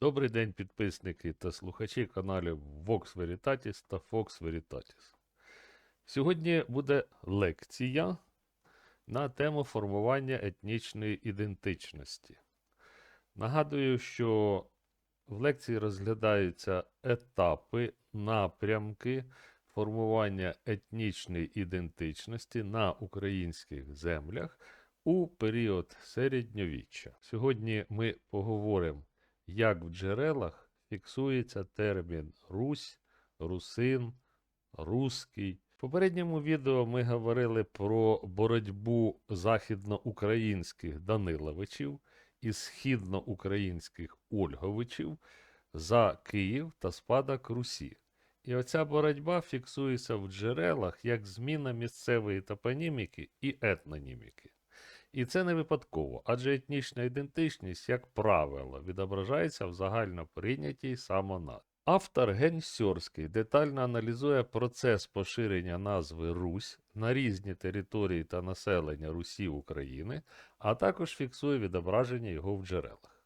Добрий день, підписники та слухачі каналів Vox Veritatis та Fox Veritatis. Сьогодні буде лекція на тему формування етнічної ідентичності. Нагадую, що в лекції розглядаються етапи, напрямки формування етнічної ідентичності на українських землях у період середньовіччя. Сьогодні ми поговоримо як в джерелах фіксується термін Русь, Русин, Руський. В попередньому відео ми говорили про боротьбу західноукраїнських Даниловичів і східноукраїнських Ольговичів за Київ та спадок Русі. І оця боротьба фіксується в джерелах як зміна місцевої топоніміки і етноніміки. І це не випадково, адже етнічна ідентичність, як правило, відображається в загально прийнятій самоназві. Автор Гень Сьорський детально аналізує процес поширення назви Русь на різні території та населення Русі України, а також фіксує відображення його в джерелах.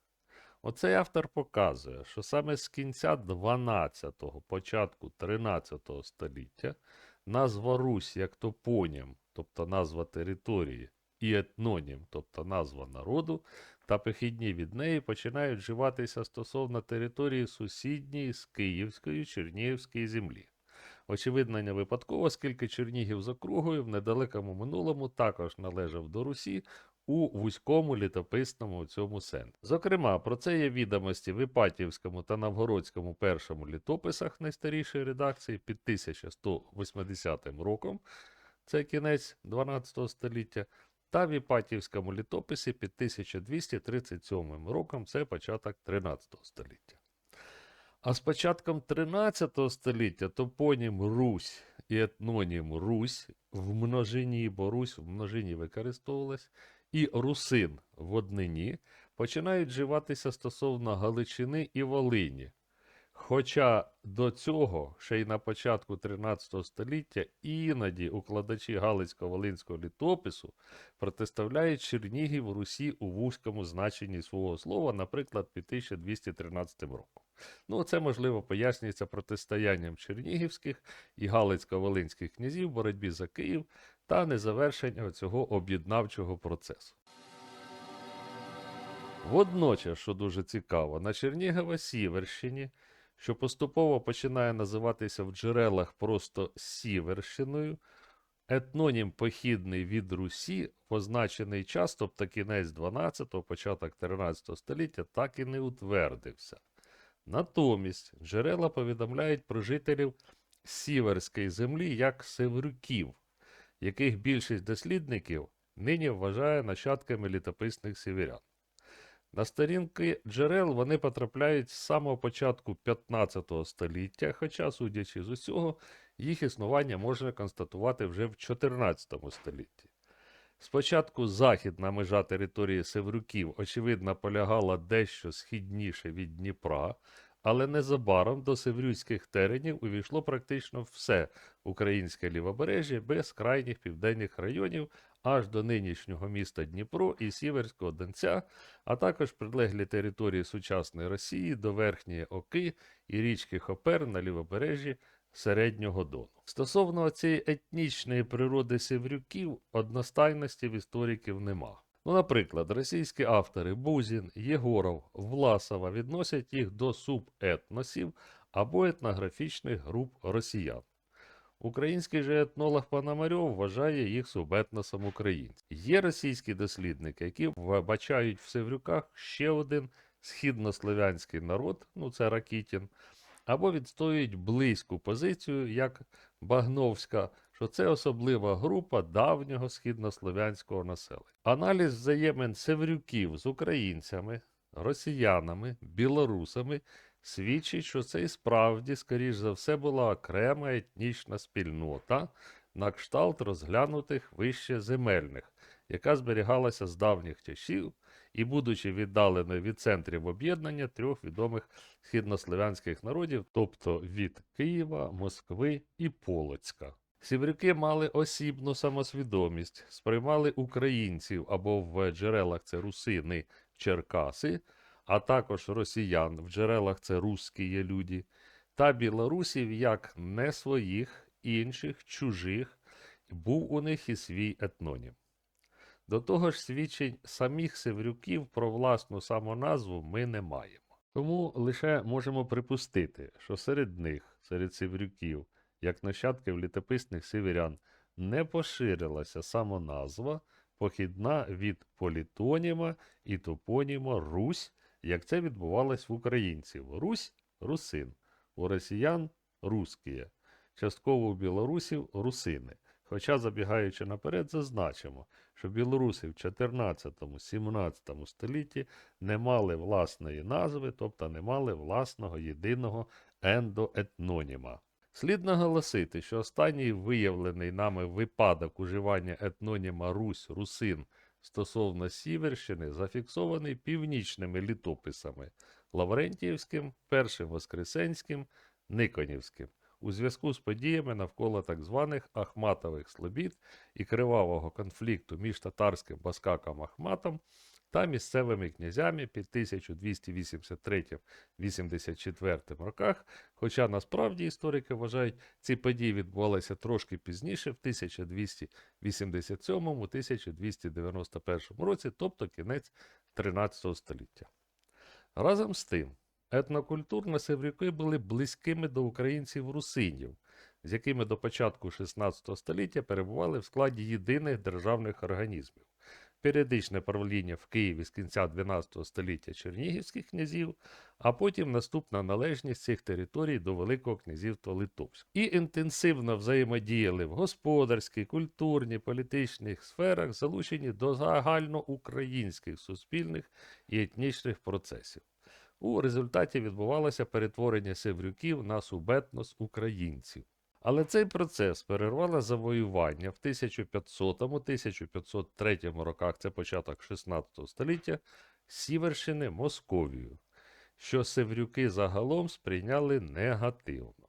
Оцей автор показує, що саме з кінця 12-го, початку 13 століття назва Русь як топонім, тобто назва території, і етнонім, тобто назва народу, та похідні від неї починають вживатися стосовно території сусідньої з Київської Чернігівської землі. Очевидно, не випадково, оскільки Чернігів з округою в недалекому минулому також належав до Русі у вузькому літописному цьому сенсі. Зокрема, про це є відомості в Іпатівському та Новгородському першому літописах найстарішої редакції під 1180 роком, це кінець 12 століття, та в Іпатівському літописі під 1237 роком це початок 13 століття. А з початком 13 століття топонім Русь і етнонім Русь в множині, бо Русь в множині використовувалась, і русин в однині починають вживатися стосовно Галичини і Волині. Хоча до цього, ще й на початку 13 століття, іноді укладачі Галицько-Волинського літопису протиставляють Чернігів Русі у вузькому значенні свого слова, наприклад, під 1213 роком. Ну, це, можливо, пояснюється протистоянням чернігівських і Галицько-Волинських князів в боротьбі за Київ та незавершення цього об'єднавчого процесу. Водночас, що дуже цікаво, на Чернігова-Сіверщині, що поступово починає називатися в джерелах просто Сіверщиною, етнонім похідний від Русі, позначений час, тобто кінець 12-го, початок 13 століття, так і не утвердився. Натомість джерела повідомляють про жителів Сіверської землі як севрюків, яких більшість дослідників нині вважає нащадками літописних сіверян. На сторінки джерел вони потрапляють з самого початку 15 століття, хоча, судячи з усього, їх існування можна констатувати вже в 14 столітті. Спочатку західна межа території Севрюків, очевидно, полягала дещо східніше від Дніпра, але незабаром до севрюцьких теренів увійшло практично все українське лівобережжя без крайніх південних районів аж до нинішнього міста Дніпро і Сіверського Донця, а також прилеглі території сучасної Росії до Верхньої Оки і річки Хопер на лівобережжі Середнього Дону. Стосовно цієї етнічної природи севрюків, одностайності в істориків нема. Ну, наприклад, російські автори Бузін, Єгоров, Власова відносять їх до субетносів або етнографічних груп росіян. Український же етнолог Пономарьов вважає їх субетносом українців. Є російські дослідники, які вбачають в Севрюках ще один східнослов'янський народ, ну це Ракітін, або відстоюють близьку позицію, як Багновська, що це особлива група давнього східнослов'янського населення. Аналіз взаємин севрюків з українцями, росіянами, білорусами свідчить, що це і справді, скоріш за все, була окрема етнічна спільнота на кшталт розглянутих вище земельних, яка зберігалася з давніх часів і, будучи віддаленою від центрів об'єднання трьох відомих східнослов'янських народів, тобто від Києва, Москви і Полоцька. Сіврюки мали осібну самосвідомість, сприймали українців або в джерелах це русини Черкаси, а також росіян, в джерелах це русські є люди, та білорусів як не своїх, інших, чужих, був у них і свій етнонім. До того ж, свідчень самих севрюків про власну самоназву ми не маємо. Тому лише можемо припустити, що серед них, серед севрюків, як нащадків літописних северян, не поширилася самоназва, похідна від політоніма і топоніма Русь, як це відбувалось в українців. Русь русин, у росіян русские, частково у білорусів русини. Хоча, забігаючи наперед, зазначимо, що білоруси в 14-17 столітті не мали власної назви, тобто не мали власного єдиного ендоетноніма. Слід наголосити, що останній виявлений нами випадок уживання етноніма Русь, Русин стосовно Сіверщини зафіксований північними літописами Лаврентіївським, Першим Воскресенським, Никонівським. У зв'язку з подіями навколо так званих Ахматових слобід і кривавого конфлікту між татарським баскаком Ахматом та місцевими князями під 1283-84 роках, хоча насправді історики вважають, ці події відбувалися трошки пізніше, в 1287-1291 році, тобто кінець 13 століття. Разом з тим, етнокультурно севрюки були близькими до українців-русинів, з якими до початку 16 століття перебували в складі єдиних державних організмів. Періодичне правління в Києві з кінця 12 століття чернігівських князів, а потім наступна належність цих територій до Великого князівства Литовського. І інтенсивно взаємодіяли в господарській, культурній, політичних сферах, залучені до загальноукраїнських суспільних і етнічних процесів. У результаті відбувалося перетворення севрюків на субетнос українців. Але цей процес перервало завоювання в 1500-1503 роках, це початок 16 століття, Сіверщини Московію, що севрюки загалом сприйняли негативно.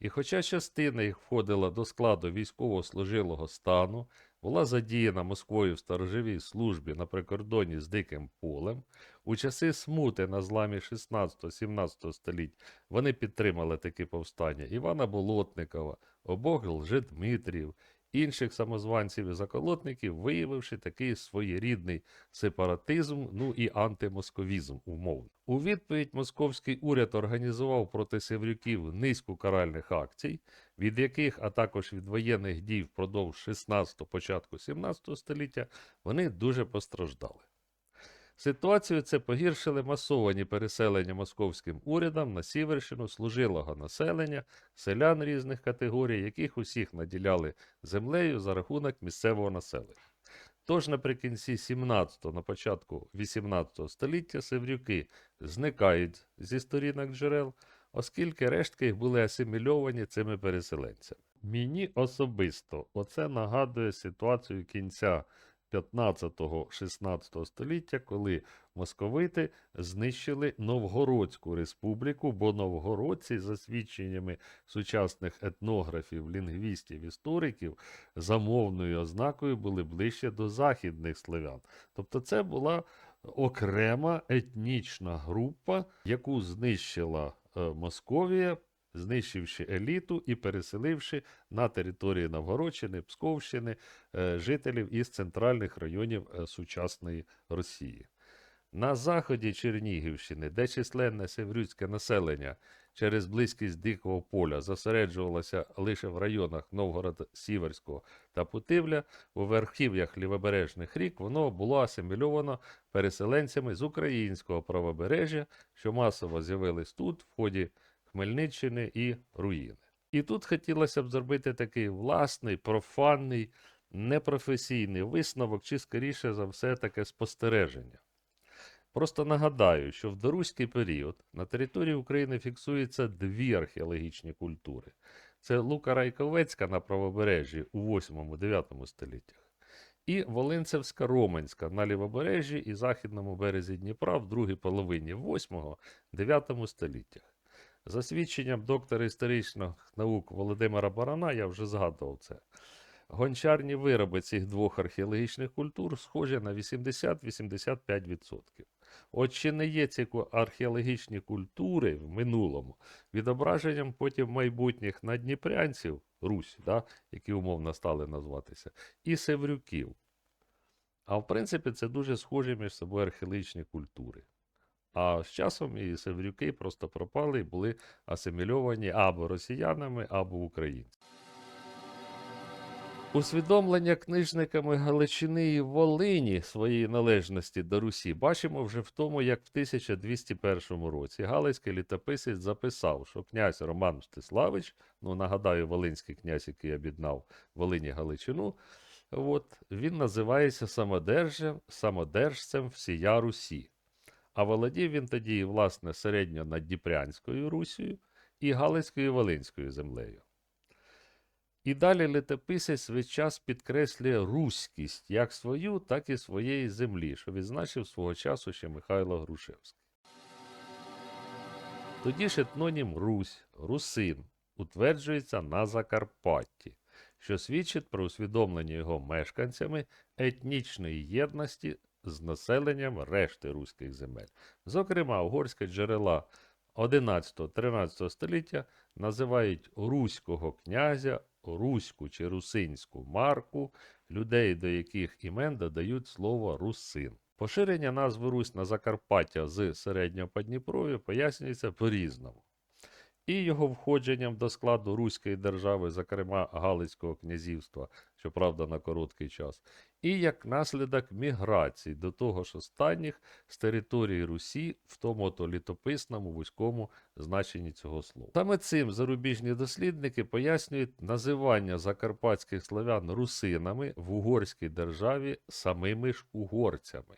І хоча частина їх входила до складу військово-служилого стану, була задіяна Москвою в сторожовій службі на прикордоні з Диким полем, у часи смути на зламі 16-17 століть вони підтримали такі повстання Івана Болотникова, обох Лжедмитрів, інших самозванців і заколотників, виявивши такий своєрідний сепаратизм, ну і антимосковізм умовно. У відповідь московський уряд організував проти севрюків низку каральних акцій, від яких, а також від воєнних дій впродовж 16 початку 17 століття, вони дуже постраждали. Ситуацію це погіршили масовані переселення московським урядом на Сіверщину служилого населення, селян різних категорій, яких усіх наділяли землею за рахунок місцевого населення. Тож наприкінці 17-го, на початку 18 століття севрюки зникають зі сторінок джерел, оскільки рештки їх були асимільовані цими переселенцями. Мені особисто оце нагадує ситуацію кінця 15-16 століття, коли московити знищили Новгородську республіку, бо новгородці, за свідченнями сучасних етнографів, лінгвістів, істориків, за мовною ознакою були ближче до західних слов'ян. Тобто це була окрема етнічна група, яку знищила е, Московія. Знищивши еліту і переселивши на території Новгородщини, Псковщини е, жителів із центральних районів е, сучасної Росії. На заході Чернігівщини, де численне севрюцьке населення через близькість дикого поля зосереджувалося лише в районах Новгорода Сіверського та Путивля, у верхів'ях лівобережних рік воно було асимільовано переселенцями з українського правобережжя, що масово з'явились тут в ході Хмельниччини і руїни. І тут хотілося б зробити такий власний, профанний, непрофесійний висновок, чи скоріше за все таке спостереження. Просто нагадаю, що в доруський період на території України фіксуються дві археологічні культури. Це Лука Райковецька на правобережжі у 8-9 століттях, і Волинцевська Романська на лівобережжі і західному березі Дніпра в другій половині 8-9 століттях. За свідченням доктора історичних наук Володимира Барана, я вже згадував це. Гончарні вироби цих двох археологічних культур схожі на 80-85%. От чи не є ці археологічні культури в минулому відображенням потім майбутніх надніпрянців, Русь, да, які умовно стали назватися, і севрюків. А в принципі, це дуже схожі між собою археологічні культури. А з часом і севрюки просто пропали і були асимільовані або росіянами, або українцями. Усвідомлення книжниками Галичини і Волині своєї належності до Русі бачимо вже в тому, як в 1201 році Галицький літописець записав, що князь Роман Мстиславич, ну нагадаю, волинський князь, який об'єднав Волині Галичину, от, він називається самодержцем, самодержцем всія Русі. А володів він тоді, власне, середньонадніпрянською Русію і Галицькою і Волинською землею. І далі літописець весь час підкреслює руськість як свою, так і своєї землі, що відзначив свого часу ще Михайло Грушевський. Тоді ж етнонім Русь, русин, утверджується на Закарпатті, що свідчить про усвідомлення його мешканцями етнічної єдності з населенням решти руських земель. Зокрема, угорські джерела 11-13 століття називають руського князя, руську чи русинську марку, людей, до яких імен додають слово русин. Поширення назви Русь на Закарпаття з середнього Подніпров'я пояснюється по-різному. І його входженням до складу Руської держави, зокрема Галицького князівства, щоправда, на короткий час, і як наслідок міграцій до того ж останніх з території Русі в тому то літописному вузькому значенні цього слова. Саме цим зарубіжні дослідники пояснюють називання закарпатських славян русинами в угорській державі самими ж угорцями.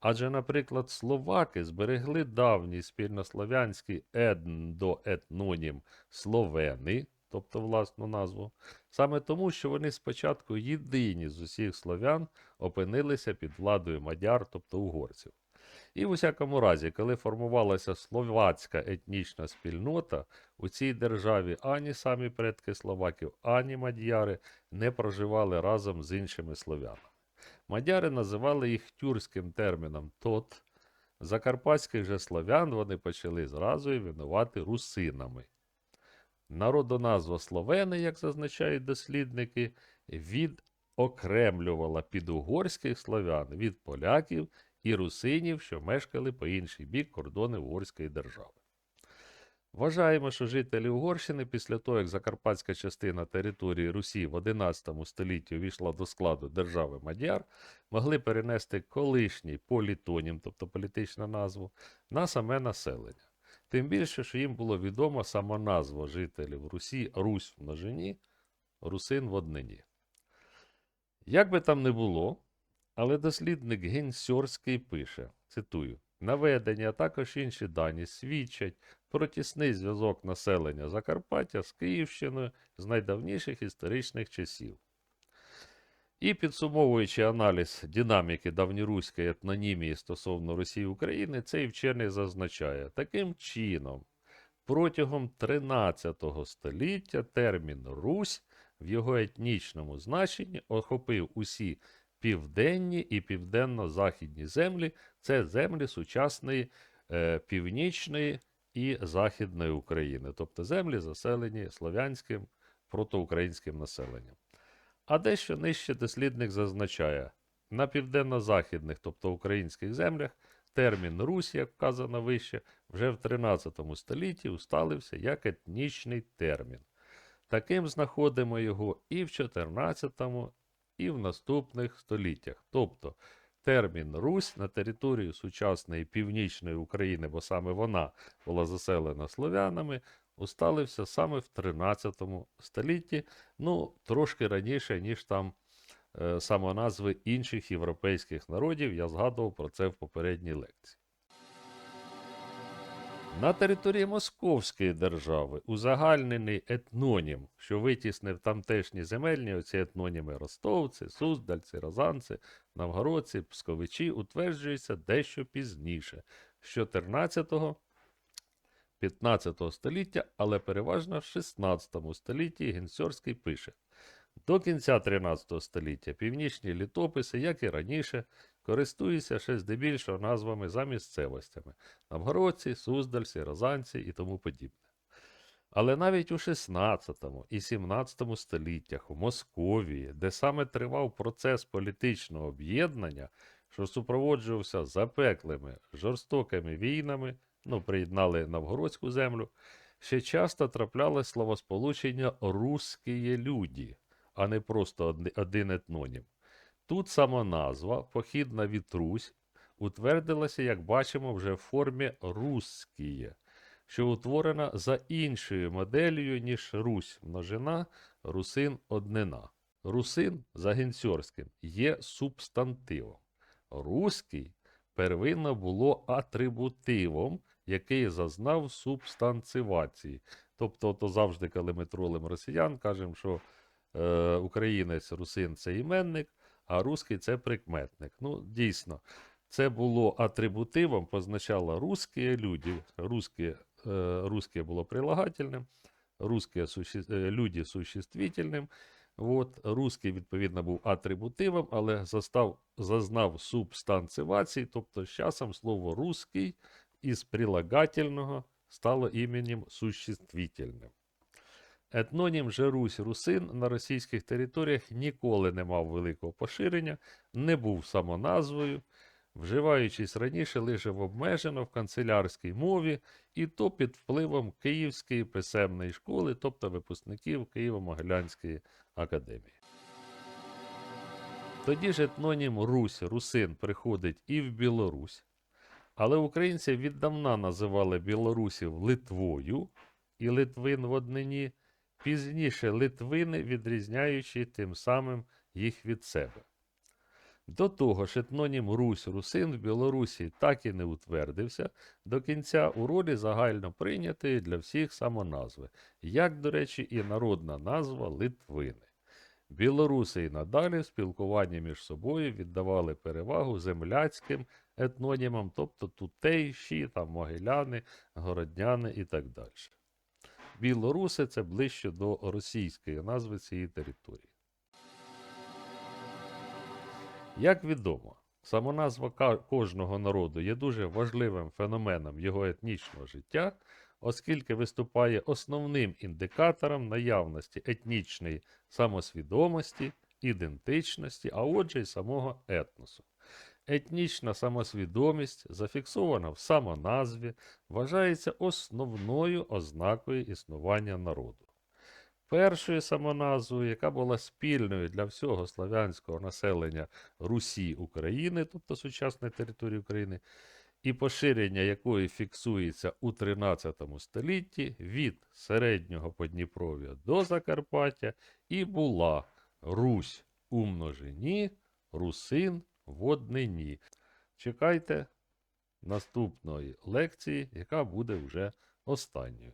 Адже, наприклад, словаки зберегли давній спільнослов'янський едндоетнонім словени, тобто власну назву, саме тому, що вони спочатку єдині з усіх слов'ян опинилися під владою мадяр, тобто угорців. І в усякому разі, коли формувалася словацька етнічна спільнота, у цій державі ані самі предки словаків, ані мадяри не проживали разом з іншими слов'янами. Мадяри називали їх тюркським терміном тот. Закарпатських же слов'ян вони почали зразу іменувати русинами. Народоназва словени, як зазначають дослідники, відокремлювала підугорських слов'ян від поляків і русинів, що мешкали по інший бік кордони Угорської держави. Вважаємо, що жителі Угорщини після того, як закарпатська частина території Русі в XI столітті увійшла до складу держави Мадяр, могли перенести колишній політонім, тобто політичну назву, на саме населення. Тим більше, що їм було відомо сама назва жителів Русі Русь в множині, русин в однині. Як би там не було, але дослідник Генсьорський пише, цитую, наведення, а також інші дані свідчать про тісний зв'язок населення Закарпаття з Київщиною з найдавніших історичних часів. І підсумовуючи аналіз динаміки давньоруської етнонімії стосовно Росії України, цей вчений зазначає, таким чином, протягом 13 століття термін Русь в його етнічному значенні охопив усі південні і південно-західні землі, це землі сучасної е, північної і Західної України, тобто землі, заселені слов'янським протоукраїнським населенням. А дещо нижче дослідник зазначає, на південно-західних, тобто українських землях, термін Русь, як вказано вище, вже в 13 столітті усталився як етнічний термін. Таким знаходимо його і в 14, і в наступних століттях. Тобто термін Русь на територію сучасної північної України, бо саме вона була заселена слов'янами, усталився саме в 13 столітті, ну, трошки раніше, ніж там е, самоназви інших європейських народів. Я згадував про це в попередній лекції. На території Московської держави узагальнений етнонім, що витіснив тамтешні земельні оці етноніми ростовці, суздальці, розанці, новгородці, псковичі, утверджується дещо пізніше, з 14-15 століття, але переважно в 16 столітті Генсьорський пише. До кінця 13 століття північні літописи, як і раніше, користуються ще здебільшого назвами за місцевостями Новгородці, Суздальці, Розанці і тому подібне. Але навіть у 16 і 17 століттях у Московії, де саме тривав процес політичного об'єднання, що супроводжувався запеклими жорстокими війнами, ну, приєднали Новгородську землю, ще часто траплялось словосполучення «русські люди, а не просто один етнонім. Тут сама назва, похідна від Русь, утвердилася, як бачимо, вже в формі «русськіє», що утворена за іншою моделлю, ніж Русь множина, русин однина. Русин за генцьорським є субстантивом. Руський первинно було атрибутивом, який зазнав субстанцивації. Тобто, то завжди, коли ми тролимо росіян, кажемо, що е, українець русин це іменник, а руський це прикметник. Ну, дійсно, це було атрибутивом, позначало русські люди, русські, е, русське було прилагательним, русське суще, е, люди существительним. От, русський, відповідно, був атрибутивом, але застав, зазнав субстанцивації, тобто з часом слово русський із прилагательного стало іменем существительним. Етнонім же Русь Русин на російських територіях ніколи не мав великого поширення, не був самоназвою, вживаючись раніше лише в обмежено в канцелярській мові, і то під впливом Київської писемної школи, тобто випускників Києво-Могилянської академії. Тоді ж етнонім Русь, Русин приходить і в Білорусь, але українці віддавна називали білорусів Литвою і Литвин в однині, пізніше Литвини, відрізняючи тим самим їх від себе. До того ж, етнонім Русь Русин в Білорусі так і не утвердився до кінця у ролі загально прийнятої для всіх самоназви, як, до речі, і народна назва Литвини. Білоруси і надалі в спілкуванні між собою віддавали перевагу земляцьким етнонімам, тобто тутейші, там, могиляни, городняни і так далі. Білоруси це ближче до російської назви цієї території. Як відомо, самоназва кожного народу є дуже важливим феноменом його етнічного життя, оскільки виступає основним індикатором наявності етнічної самосвідомості, ідентичності, а отже й самого етносу. Етнічна самосвідомість, зафіксована в самоназві, вважається основною ознакою існування народу. Першою самоназвою, яка була спільною для всього славянського населення Русі України, тобто сучасної території України, і поширення якої фіксується у 13 столітті від середнього Подніпров'я до Закарпаття, і була Русь у множині, русин в ні. Чекайте наступної лекції, яка буде вже останньою.